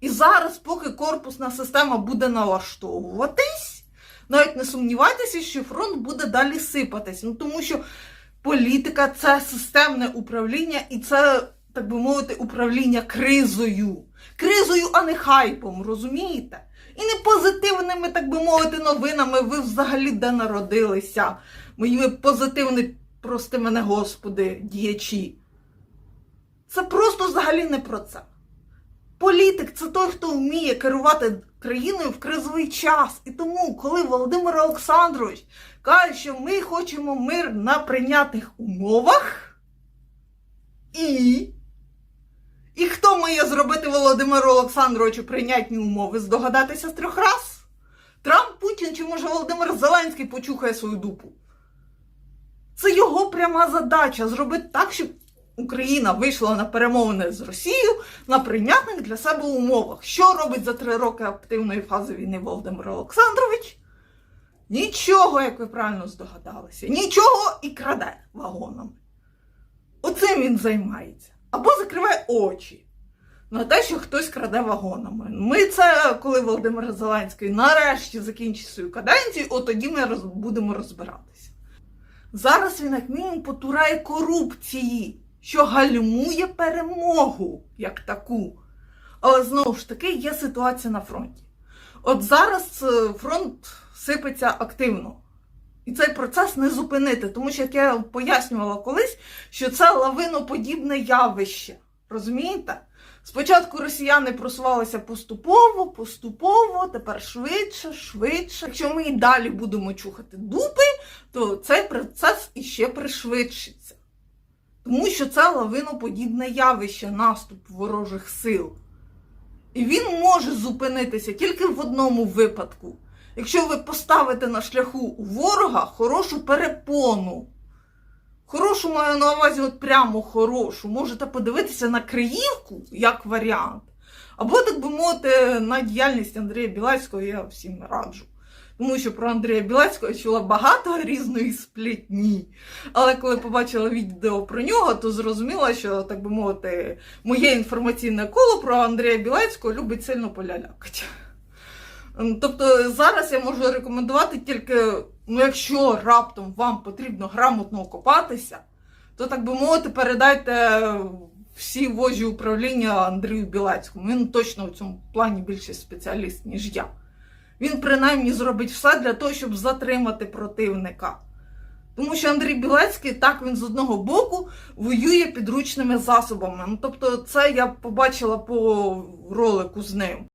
І зараз, поки корпусна система буде налаштовуватись, навіть не сумнівайтеся, що фронт буде далі сипатись. Ну тому що політика це системне управління, і це, так би мовити, управління кризою. Кризою, а не хайпом, розумієте? І не позитивними, так би мовити, новинами ви взагалі де народилися. Моїми позитивними, прости мене, Господи, діячі. Це просто взагалі не про це. Політик це той, хто вміє керувати країною в кризовий час. І тому, коли Володимир Олександрович каже, що ми хочемо мир на прийнятих умовах, і. І хто має зробити Володимиру Олександровичу прийнятні умови? Здогадатися з трьох раз? Трамп, Путін чи може Володимир Зеленський почухає свою дупу? Це його пряма задача зробити так, щоб Україна вийшла на перемовини з Росією на прийнятних для себе умовах. Що робить за три роки активної фази війни Володимир Олександрович? Нічого, як ви правильно здогадалися. Нічого і краде вагонами. Оцим він займається. Або закриває очі на те, що хтось краде вагонами. Ми це, коли Володимир Зеленський нарешті закінчить свою каденцію, от тоді ми роз... будемо розбиратися. Зараз він, як мінімум, потурає корупції, що гальмує перемогу як таку. Але знову ж таки є ситуація на фронті. От зараз е, фронт сипеться активно. І цей процес не зупинити, тому що, як я пояснювала колись, що це лавиноподібне явище. Розумієте? Спочатку росіяни просувалися поступово, поступово, тепер швидше, швидше. Якщо ми і далі будемо чухати дупи, то цей процес іще пришвидшиться. Тому що це лавиноподібне явище, наступ ворожих сил. І він може зупинитися тільки в одному випадку. Якщо ви поставите на шляху ворога хорошу перепону. Хорошу маю на увазі, от прямо хорошу. Можете подивитися на Криївку як варіант. Або, так би мовити, на діяльність Андрія Білецького я всім раджу. Тому що про Андрія Білецького я чула багато різної сплітні. Але коли побачила відео про нього, то зрозуміла, що, так би мовити, моє інформаційне коло про Андрія Білецького любить сильно полялякати. Тобто зараз я можу рекомендувати тільки, ну якщо раптом вам потрібно грамотно окопатися, то так би мовити, передайте всі вожі управління Андрію Білецькому. Він точно в цьому плані більше спеціаліст, ніж я. Він принаймні зробить все для того, щоб затримати противника. Тому що Андрій Білецький так він з одного боку воює підручними засобами. Ну, тобто, це я побачила по ролику з ним.